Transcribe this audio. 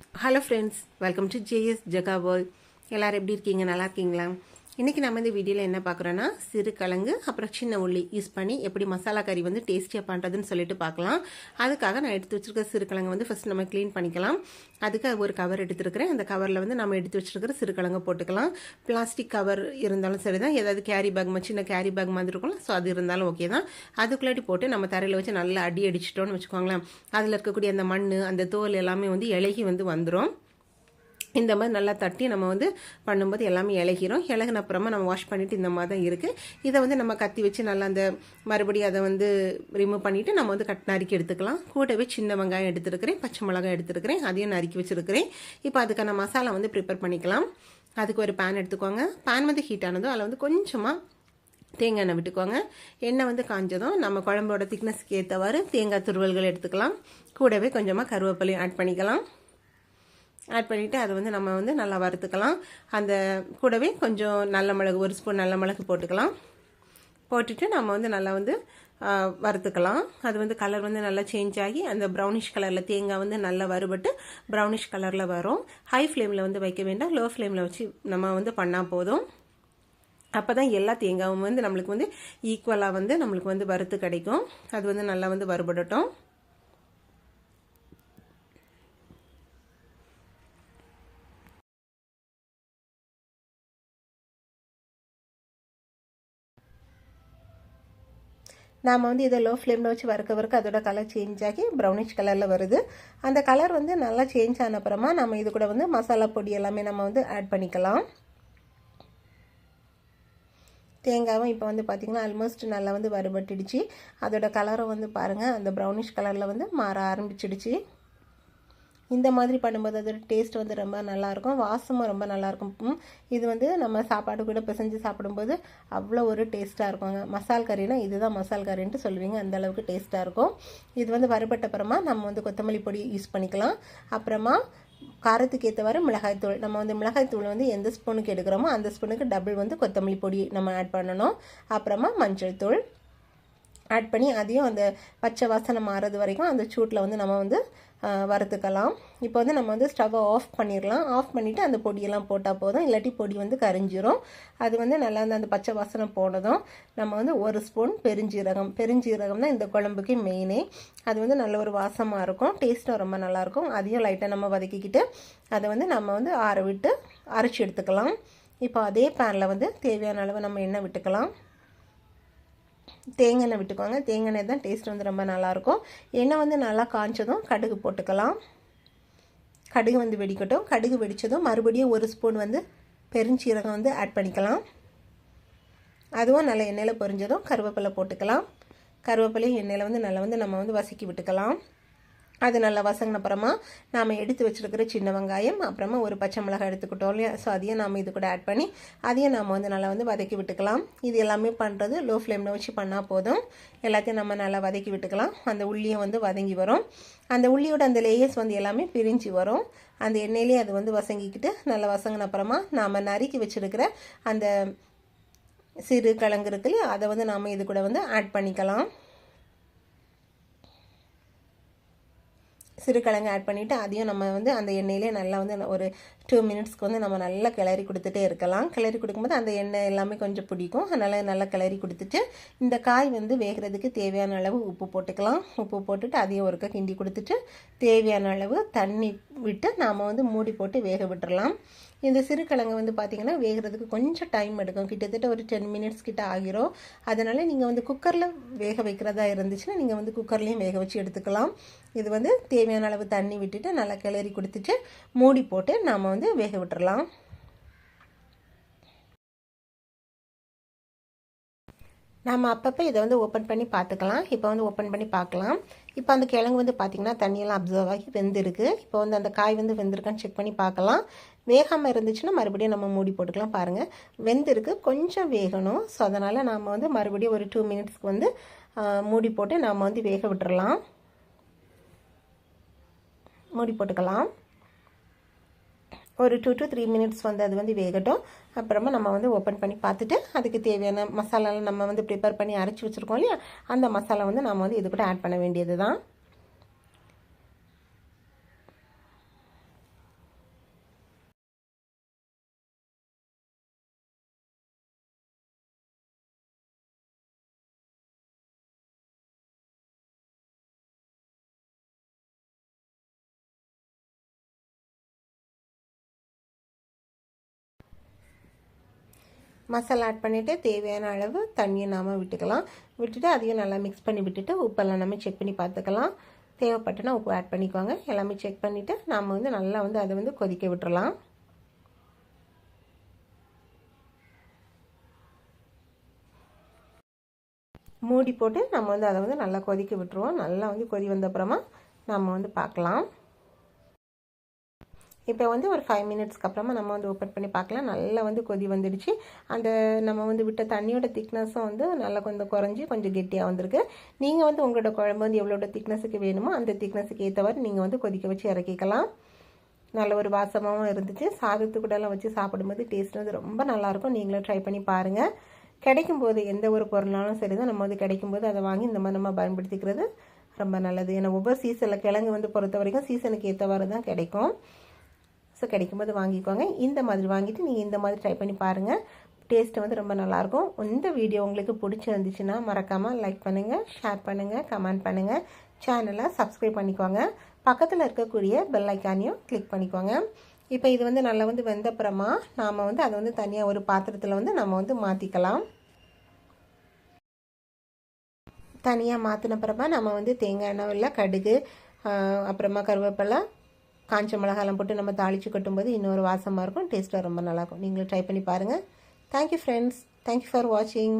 Hello friends welcome to JS Jaga world எல்லோரும் எப்படி இருக்கீங்க? நல்லா இருக்கீங்களா? இன்றைக்கி நம்ம இந்த வீடியோவில் என்ன பார்க்குறோன்னா சிறு கிழங்கு அப்புறம் சின்ன உள்ளி யூஸ் பண்ணி எப்படி மசாலா கறி வந்து டேஸ்டியாக பண்ணுறதுன்னு சொல்லிட்டு பார்க்கலாம். அதுக்காக நான் எடுத்து வச்சிருக்க சிறு கிழங்கு வந்து ஃபஸ்ட் நம்ம க்ளீன் பண்ணிக்கலாம். அதுக்கு ஒரு கவர் எடுத்துருக்கிறேன். அந்த கவரில் வந்து நம்ம எடுத்து வச்சிருக்கிற சிறு கிழங்கு போட்டுக்கலாம். பிளாஸ்டிக் கவர் இருந்தாலும் சரி தான் ஏதாவது கேரி பேக் சின்ன கேரி பேக் மாதிரி இருக்கும்ல ஸோ அது இருந்தாலும் ஓகே தான். அதுக்குள்ளாட்டி போட்டு நம்ம தரையில் வச்சு நல்லா அடி அடிச்சிட்டோன்னு வச்சுக்கோங்களேன். அதில் இருக்கக்கூடிய அந்த மண் அந்த தோல் எல்லாமே வந்து இலகி வந்து வந்துடும் இந்த மாதிரி நல்லா தட்டி நம்ம வந்து பண்ணும்போது எல்லாமே இலகிரும். இலகின அப்புறமா நம்ம வாஷ் பண்ணிவிட்டு இந்த மாதிரி தான் இருக்குது இதை வந்து நம்ம கத்தி வச்சு நல்லா அந்த மறுபடியும் அதை வந்து ரிமூவ் பண்ணிவிட்டு நம்ம வந்து கட் நறுக்கி எடுத்துக்கலாம். கூடவே சின்ன வெங்காயம் எடுத்துருக்கிறேன். பச்சை மிளகாய் எடுத்துருக்கிறேன். அதையும் நறுக்கி வச்சுருக்கிறேன். இப்போ அதுக்கான மசாலா வந்து ப்ரிப்பேர் பண்ணிக்கலாம். அதுக்கு ஒரு பேன் எடுத்துக்கோங்க. பேன் வந்து ஹீட் ஆனதும் அதில் வந்து கொஞ்சமாக தேங்காய் எண்ணெய் விட்டுக்கோங்க. எண்ணெய் வந்து காஞ்சதும் நம்ம குழம்போட திக்னஸ்க்கு ஏற்றவாறு தேங்காய் துருவல்கள் எடுத்துக்கலாம். கூடவே கொஞ்சமாக கருவேப்பிலையும் ஆட் பண்ணிக்கலாம். ஆட் பண்ணிவிட்டு அதை வந்து நம்ம வந்து நல்லா வறுத்துக்கலாம். அந்த கூடவே கொஞ்சம் நல்ல மிளகு ஒரு ஸ்பூன் நல்ல மிளகு போட்டுக்கலாம். போட்டுட்டு நம்ம வந்து நல்லா வந்து வறுத்துக்கலாம். அது வந்து கலர் வந்து நல்லா சேஞ்ச் ஆகி அந்த ப்ரௌனிஷ் கலரில் தேங்காய் வந்து நல்லா வறுபட்டு ப்ரௌனிஷ் கலரில் வரும். ஹை ஃப்ளேமில் வந்து வைக்க வேண்டாம். லோ ஃப்ளேமில் வச்சு நம்ம வந்து பண்ணால் போதும். அப்போ தான் எல்லா தேங்காயும் வந்து நம்மளுக்கு வந்து ஈக்குவலாக வந்து நம்மளுக்கு வந்து வறுத்து கிடைக்கும். அது வந்து நல்லா வந்து வறுபடட்டும். நாம் வந்து இதை லோ ஃப்ளேமில் வச்சு வறுக்க வறுக்க அதோட கலர் சேஞ்ச் ஆகி ப்ரௌனிஷ் கலரில் வருது. அந்த கலர் வந்து நல்லா சேஞ்ச் ஆன அப்புறமா நம்ம இது கூட வந்து மசாலா பொடி எல்லாமே நம்ம வந்து ஆட் பண்ணிக்கலாம். தேங்காயும் இப்போ வந்து பார்த்திங்கன்னா ஆல்மோஸ்ட் நல்லா வந்து வறுபட்டுடுச்சு. அதோட கலரும் வந்து பாருங்கள் அந்த ப்ரௌனிஷ் கலரில் வந்து மாற ஆரம்பிச்சிடுச்சு. இந்த மாதிரி பண்ணும்போது அதோட டேஸ்ட் வந்து ரொம்ப நல்லாயிருக்கும். வாசமும் ரொம்ப நல்லாயிருக்கும். இது வந்து நம்ம சாப்பாடு கூட பிசைஞ்சு சாப்பிடும்போது அவ்வளோ ஒரு டேஸ்ட்டாக இருக்குங்க. மசால் கறினா இதுதான் மசால் கறின்ட்டு சொல்லுவீங்க. அந்த அளவுக்கு டேஸ்ட்டாக இருக்கும். இது வந்து வறுபட்ட அப்புறமா நம்ம வந்து கொத்தமல்லி பொடி யூஸ் பண்ணிக்கலாம். அப்புறமா காரத்துக்கு ஏற்றவாறு மிளகாய்த்தூள் நம்ம வந்து மிளகாய்த்தூள் வந்து எந்த ஸ்பூனுக்கு எடுக்கிறோமோ அந்த ஸ்பூனுக்கு டபுள் வந்து கொத்தமல்லி பொடி நம்ம ஆட் பண்ணணும். அப்புறமா மஞ்சள் தூள். ஆட் பண்ணி அதையும் அந்த பச்சை வாசனை மாறது வரைக்கும் அந்த சூட்டில் வந்து நம்ம வந்து வறுத்துக்கலாம். இப்போ வந்து நம்ம வந்து ஸ்டவ்வை ஆஃப் பண்ணிடலாம் ஆஃப் பண்ணிவிட்டு அந்த பொடியெல்லாம் போட்டால் போதும். இல்லாட்டி பொடி வந்து கரைஞ்சிரும். அது வந்து நல்லா அந்த அந்த பச்சை வாசனை போனதும் நம்ம வந்து ஒரு ஸ்பூன் பெருஞ்சீரகம். பெருஞ்சீரகம் தான் இந்த குழம்புக்கு மெயினே அது வந்து நல்ல ஒரு வாசமாக இருக்கும். டேஸ்ட்டும் ரொம்ப நல்லாயிருக்கும் அதையும் லைட்டாக நம்ம வதக்கிக்கிட்டு அதை வந்து நம்ம வந்து ஆற விட்டு அரைச்சி எடுத்துக்கலாம். இப்போ அதே பேனில் வந்து தேவையான அளவு நம்ம எண்ணெய் விட்டுக்கலாம். தேங்காய் விட்டுக்கோங்க. தேங்காய் தான் டேஸ்ட் வந்து ரொம்ப நல்லாயிருக்கும். எண்ணெய் வந்து நல்லா காய்ச்சதும் கடுகு போட்டுக்கலாம். கடுகு வந்து வெடிக்கட்டும். கடுகு வெடித்ததும் மறுபடியும் ஒரு ஸ்பூன் வந்து பெருஞ்சீரகம் வந்து ஆட் பண்ணிக்கலாம். அதுவும் நல்ல எண்ணெயில் பொரிஞ்சதும் கருவேப்பிலை போட்டுக்கலாம். கருவேப்பிலையும் எண்ணெயில் வந்து நல்லா வந்து நம்ம வந்து வசக்கி விட்டுக்கலாம். அது நல்லா வசங்கின அப்புறமா நாம் எடுத்து வச்சுருக்கிற சின்ன வெங்காயம் அப்புறமா ஒரு பச்சை மிளகாய் எடுத்துக்கிட்டோம் இல்லையா? ஸோ அதையும் நாம் இது கூட ஆட் பண்ணி அதையும் நாம் வந்து நல்லா வந்து வதக்கி விட்டுக்கலாம். இது எல்லாமே பண்ணுறது லோ ஃப்ளேமில் வச்சு பண்ணால் போதும். எல்லாத்தையும் நம்ம நல்லா வதக்கி விட்டுக்கலாம். அந்த உள்ளியும் வந்து வதங்கி வரும். அந்த உள்ளியோட அந்த லேயர்ஸ் வந்து எல்லாமே பிரிஞ்சு வரும். அந்த எண்ணெயிலே அது வந்து வசங்கிக்கிட்டு நல்லா வசங்கின அப்புறமா நாம் நறுக்கி வச்சுருக்கிற அந்த சிறு கிழங்கு இருக்குல்லையா அதை வந்து நாம் இது கூட வந்து ஆட் பண்ணிக்கலாம். சிறுகிழங்கு ஆட் பண்ணிவிட்டு அதையும் நம்ம வந்து அந்த எண்ணெயிலே நல்லா வந்து ஒரு டூ மினிட்ஸ்க்கு வந்து நம்ம நல்லா கிளறி கொடுத்துட்டே இருக்கலாம். கிளறி கொடுக்கும்போது அந்த எண்ணெய் எல்லாமே கொஞ்சம் பிடிக்கும். அதனால் நல்லா கிளறி கொடுத்துட்டு இந்த காய் வந்து வேகிறதுக்கு தேவையான அளவு உப்பு போட்டுக்கலாம். உப்பு போட்டுட்டு அதையும் ஒருக்க கிண்டி கொடுத்துட்டு தேவையான அளவு தண்ணி விட்டு நாம் வந்து மூடி போட்டு வேக விட்டுறலாம். இந்த சிறுகிழங்கு வந்து பார்த்திங்கன்னா வேகிறதுக்கு கொஞ்சம் டைம் எடுக்கும். கிட்டத்தட்ட ஒரு டென் மினிட்ஸ் கிட்ட ஆகிரும். அதனால் நீங்கள் வந்து குக்கரில் வேக வைக்கிறதா இருந்துச்சுன்னா நீங்கள் வந்து குக்கர்லேயும் வேக வச்சு எடுத்துக்கலாம். இது வந்து தேவையான அளவு தண்ணி விட்டுட்டு நல்லா கிளறி கொடுத்துட்டு மூடி போட்டு நாம் வந்து வந்து வேக விட்டுறலாம். நம்ம அப்பப்போ இதை வந்து ஓப்பன் பண்ணி பார்த்துக்கலாம். இப்போ வந்து ஓப்பன் பண்ணி பார்க்கலாம். இப்போ அந்த கிழங்கு வந்து பார்த்திங்கன்னா தண்ணியெல்லாம் அப்சர்வ் ஆகி வெந்திருக்கு. இப்போ வந்து அந்த காய் வந்து வெந்திருக்கான்னு செக் பண்ணி பார்க்கலாம். வேகாமல் இருந்துச்சுன்னா மறுபடியும் நம்ம மூடி போட்டுக்கலாம் பாருங்கள் வெந்திருக்கு கொஞ்சம் வேகணும். ஸோ அதனால் நாம் வந்து மறுபடியும் ஒரு டூ மினிட்ஸ்க்கு வந்து மூடி போட்டு நாம் வந்து வேக விட்டுறலாம். மூடி போட்டுக்கலாம். ஒரு டூ டு த்ரீ மினிட்ஸ் வந்து அது வந்து வேகட்டும். அப்புறமா நம்ம வந்து ஓப்பன் பண்ணி பார்த்துட்டு அதுக்கு தேவையான மசாலாலாம் நம்ம வந்து ப்ரிப்பேர் பண்ணி அரைச்சி வச்சுருக்கோம் இல்லையா? அந்த மசாலா வந்து நம்ம வந்து இது கூட ஆட் பண்ண வேண்டியது தான் மசாலா ஆட் பண்ணிவிட்டு தேவையான அளவு தண்ணியை நாம் விட்டுக்கலாம். விட்டுட்டு அதையும் நல்லா மிக்ஸ் பண்ணி விட்டுட்டு உப்பெல்லாம் நம்ம செக் பண்ணி பார்த்துக்கலாம். தேவைப்பட்டுனா உப்பு ஆட் பண்ணிக்குவாங்க எல்லாமே செக் பண்ணிவிட்டு நாம் வந்து நல்லா வந்து அதை வந்து கொதிக்க விட்டுறலாம். மூடி போட்டு நம்ம வந்து அதை வந்து நல்லா கொதிக்க விட்டுருவோம். நல்லா வந்து கொதி வந்த அப்புறமா நம்ம வந்து பார்க்கலாம். இப்போ வந்து ஒரு ஃபைவ் மினிட்ஸ்க்கு அப்புறமா நம்ம வந்து ஓப்பன் பண்ணி பார்க்கலாம். நல்லா வந்து கொதி வந்துடுச்சு. அந்த நம்ம வந்து விட்ட தண்ணியோட திக்னஸும் வந்து நல்லா கொஞ்சம் குறைஞ்சி கொஞ்சம் கெட்டியாக வந்திருக்கு. நீங்கள் வந்து உங்களோட குழம்பு வந்து எவ்வளோட திக்னஸுக்கு வேணுமோ அந்த திக்னஸுக்கு ஏற்றவாறு நீங்கள் வந்து கொதிக்க வச்சு இறக்கிக்கலாம். நல்ல ஒரு வாசமாகவும் இருந்துச்சு. சாதத்து கூடலாம் வச்சு சாப்பிடும்போது டேஸ்ட் வந்து ரொம்ப நல்லாயிருக்கும். நீங்களும் ட்ரை பண்ணி பாருங்கள் கிடைக்கும்போது எந்த ஒரு பொருளாலும் சரி தான் நம்ம வந்து கிடைக்கும்போது அதை வாங்கி இந்த மாதிரி நம்ம பயன்படுத்திக்கிறது ரொம்ப நல்லது. ஏன்னா ஒவ்வொரு சீசனில் கிழங்கு வந்து பொறுத்த வரைக்கும் சீசனுக்கு ஏற்றவாறு தான் கிடைக்கும். ஸோ கிடைக்கும்போது வாங்கிக்கோங்க. இந்த மாதிரி வாங்கிட்டு நீங்கள் இந்த மாதிரி ட்ரை பண்ணி பாருங்கள் டேஸ்ட்டு வந்து ரொம்ப நல்லாயிருக்கும். இந்த வீடியோ உங்களுக்கு பிடிச்சிருந்துச்சுன்னா மறக்காமல் லைக் பண்ணுங்கள் ஷேர் பண்ணுங்கள் கமெண்ட் பண்ணுங்கள் சேனலை சப்ஸ்கிரைப் பண்ணிக்கோங்க. பக்கத்தில் இருக்கக்கூடிய பெல் ஐக்கானையும் கிளிக் பண்ணிக்கோங்க. இப்போ இது வந்து நல்லா வந்து வெந்தப்புறமா நாம் வந்து அதை வந்து தனியாக ஒரு பாத்திரத்தில் வந்து நம்ம வந்து மாற்றிக்கலாம் தனியாக மாற்றினப்புறமா நம்ம வந்து தேங்காய் எண்ணெய் இல்லை கடுகு அப்புறமா கருவேப்பிலை காஞ்ச மிளகாலாம் போட்டு நம்ம தாளித்து கட்டும்போது இன்னொரு வாசமாக இருக்கும். டேஸ்ட்டாக ரொம்ப நல்லாயிருக்கும். நீங்களும் ட்ரை பண்ணி பாருங்கள் தேங்க்யூ ஃப்ரெண்ட்ஸ் தேங்க்யூ ஃபார் வாட்சிங்